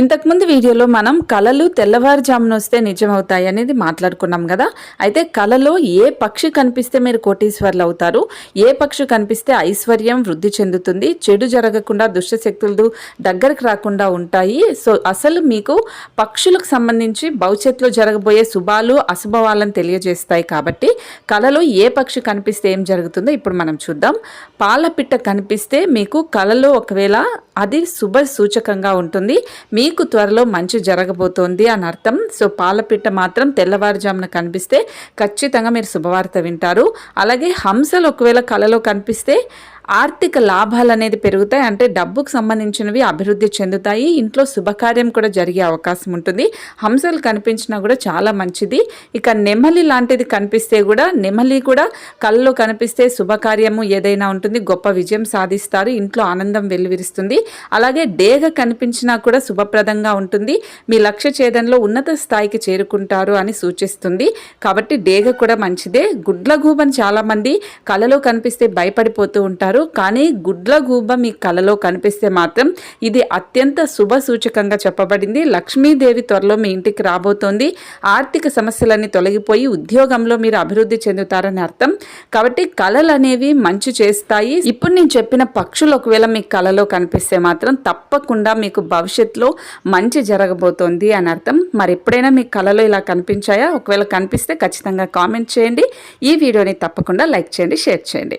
ఇంతకుముందు వీడియోలో మనం కళలు తెల్లవారుజామున వస్తే నిజమవుతాయి అనేది మాట్లాడుకున్నాం కదా. అయితే కళలో ఏ పక్షి కనిపిస్తే మీరు కోటీశ్వర్లు అవుతారు? ఏ పక్షి కనిపిస్తే ఐశ్వర్యం వృద్ధి చెందుతుంది? చెడు జరగకుండా దుష్టశక్తులు దగ్గరకు రాకుండా ఉంటాయి. సో అసలు మీకు పక్షులకు సంబంధించి భవిష్యత్తులో జరగబోయే శుభాలు అశుభవాలను తెలియజేస్తాయి కాబట్టి కళలో ఏ పక్షి కనిపిస్తే ఏం జరుగుతుందో ఇప్పుడు మనం చూద్దాం. పాలపిట్ట కనిపిస్తే మీకు కళలో ఒకవేళ అది శుభ సూచకంగా ఉంటుంది. మీ మీకు త్వరలో మంచి జరగబోతోంది అని అర్థం. సో పాలపిట్ట మాత్రం తెల్లవారుజామున కనిపిస్తే ఖచ్చితంగా మీరు శుభవార్త వింటారు. అలాగే హంసలు ఒకవేళ కళలో కనిపిస్తే ఆర్థిక లాభాలు అనేది పెరుగుతాయి. అంటే డబ్బుకు సంబంధించినవి అభివృద్ధి చెందుతాయి. ఇంట్లో శుభకార్యం కూడా జరిగే అవకాశం ఉంటుంది. హంసలు కనిపించినా కూడా చాలా మంచిది. ఇక నెమలి లాంటిది కనిపిస్తే కూడా నెమలి కూడా కళ్ళలో కనిపిస్తే శుభకార్యము ఏదైనా ఉంటుంది. గొప్ప విజయం సాధిస్తారు. ఇంట్లో ఆనందం వెల్లువిరుస్తుంది అలాగే డేగ కనిపించినా కూడా శుభప్రదంగా ఉంటుంది. మీ లక్ష్య ఛేదంలో ఉన్నత స్థాయికి చేరుకుంటారు అని సూచిస్తుంది. కాబట్టి డేగ కూడా మంచిదే. గుడ్లగూబని చాలామంది కళలో కనిపిస్తే భయపడిపోతూ ఉంటారు. కానీ గుడ్లగూబ మీ కలలో కనిపిస్తే మాత్రం ఇది అత్యంత శుభ సూచకంగా చెప్పబడింది. లక్ష్మీదేవి త్వరలో మీ ఇంటికి రాబోతోంది. ఆర్థిక సమస్యలన్నీ తొలగిపోయి ఉద్యోగంలో మీరు అభివృద్ధి చెందుతారని అర్థం. కాబట్టి కళలు అనేవి మంచి చేస్తాయి. ఇప్పుడు నేను చెప్పిన పక్షులు ఒకవేళ మీ కళలో కనిపిస్తే మాత్రం తప్పకుండా మీకు భవిష్యత్తులో మంచి జరగబోతోంది అని అర్థం. మరి ఎప్పుడైనా మీ కళలో ఇలా కనిపించాయా? ఒకవేళ కనిపిస్తే ఖచ్చితంగా కామెంట్ చేయండి. ఈ వీడియోని తప్పకుండా లైక్ చేయండి షేర్ చేయండి.